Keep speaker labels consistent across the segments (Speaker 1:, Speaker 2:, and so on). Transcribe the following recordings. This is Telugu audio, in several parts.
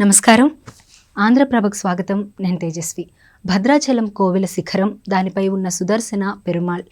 Speaker 1: నమస్కారం. ఆంధ్రప్రభకు స్వాగతం. నేను తేజస్వి. భద్రాచలం కోవెల శిఖరం దానిపై ఉన్న సుదర్శన పెరుమాళ్.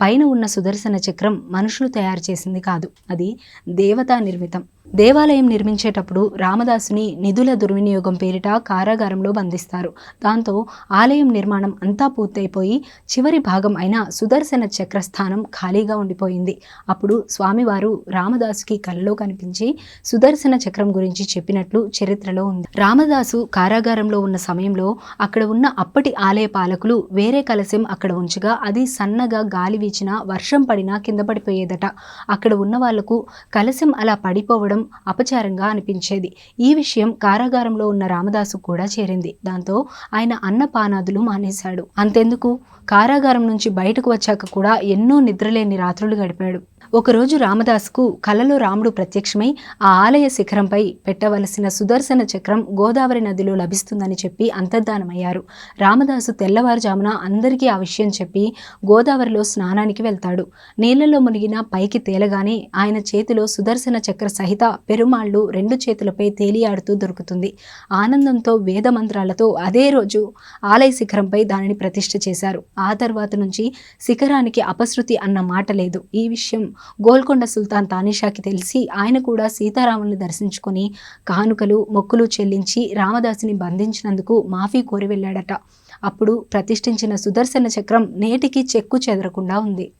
Speaker 1: పైన ఉన్న సుదర్శన చక్రం మనుషులు తయారు చేసింది కాదు. అది దేవతా నిర్మితం. దేవాలయం నిర్మించేటప్పుడు రామదాసుని నిధుల దుర్వినియోగం పేరిట కారాగారంలో బంధిస్తారు. దాంతో ఆలయం నిర్మాణం అంతా పూర్తయిపోయి చివరి భాగం అయిన సుదర్శన చక్రస్థానం ఖాళీగా ఉండిపోయింది. అప్పుడు స్వామివారు రామదాసుకి కలలో కనిపించి సుదర్శన చక్రం గురించి చెప్పినట్లు చరిత్రలో ఉంది. రామదాసు కారాగారంలో ఉన్న సమయంలో అక్కడ ఉన్న అప్పటి ఆలయ పాలకులు వేరే కలశం అక్కడ ఉంచగా అది సన్నగా గాలి వీచినా వర్షం పడినా కింద పడిపోయేదట. అక్కడ ఉన్న వాళ్ళకు కలశం అలా పడిపోవడం అపచారంగా అనిపించేది. ఈ విషయం కారాగారంలో ఉన్న రామదాసు కూడా చేరింది. దాంతో ఆయన అన్నపానాదులు మానేశాడు. అంతెందుకు? కారాగారం నుంచి బయటకు వచ్చాక కూడా ఎన్నో నిద్రలేని రాత్రులు గడిపాడు. ఒకరోజు రామదాసుకు కలలో రాముడు ప్రత్యక్షమై ఆ ఆలయ శిఖరంపై పెట్టవలసిన సుదర్శన చక్రం గోదావరి నదిలో లభిస్తుందని చెప్పి అంతర్ధానమయ్యారు. రామదాసు తెల్లవారుజామున అందరికీ ఆ విషయం చెప్పి గోదావరిలో స్నానానికి వెళ్తాడు. నీళ్ళలో మునిగిన పైకి తేలగానే ఆయన చేతిలో సుదర్శన చక్ర సహిత పెరుమాళ్ళు రెండు చేతులపై తేలియాడుతూ దొరుకుతుంది. ఆనందంతో వేద మంత్రాలతో అదే రోజు ఆలయ శిఖరంపై దానిని ప్రతిష్ఠ చేశారు. ఆ తర్వాత నుంచి శిఖరానికి అపశృతి అన్న మాట లేదు. ఈ విషయం గోల్కొండ సుల్తాన్ తానిషాకి తెలిసి ఆయన కూడా సీతారాముల్ని దర్శించుకొని కానుకలు మొక్కులు చెల్లించి రామదాసుని బంధించినందుకు మాఫీ కోరి వెళ్ళాడట. అప్పుడు ప్రతిష్ఠించిన సుదర్శన చక్రం నేటికి చెక్కు చెదరకుండా ఉంది.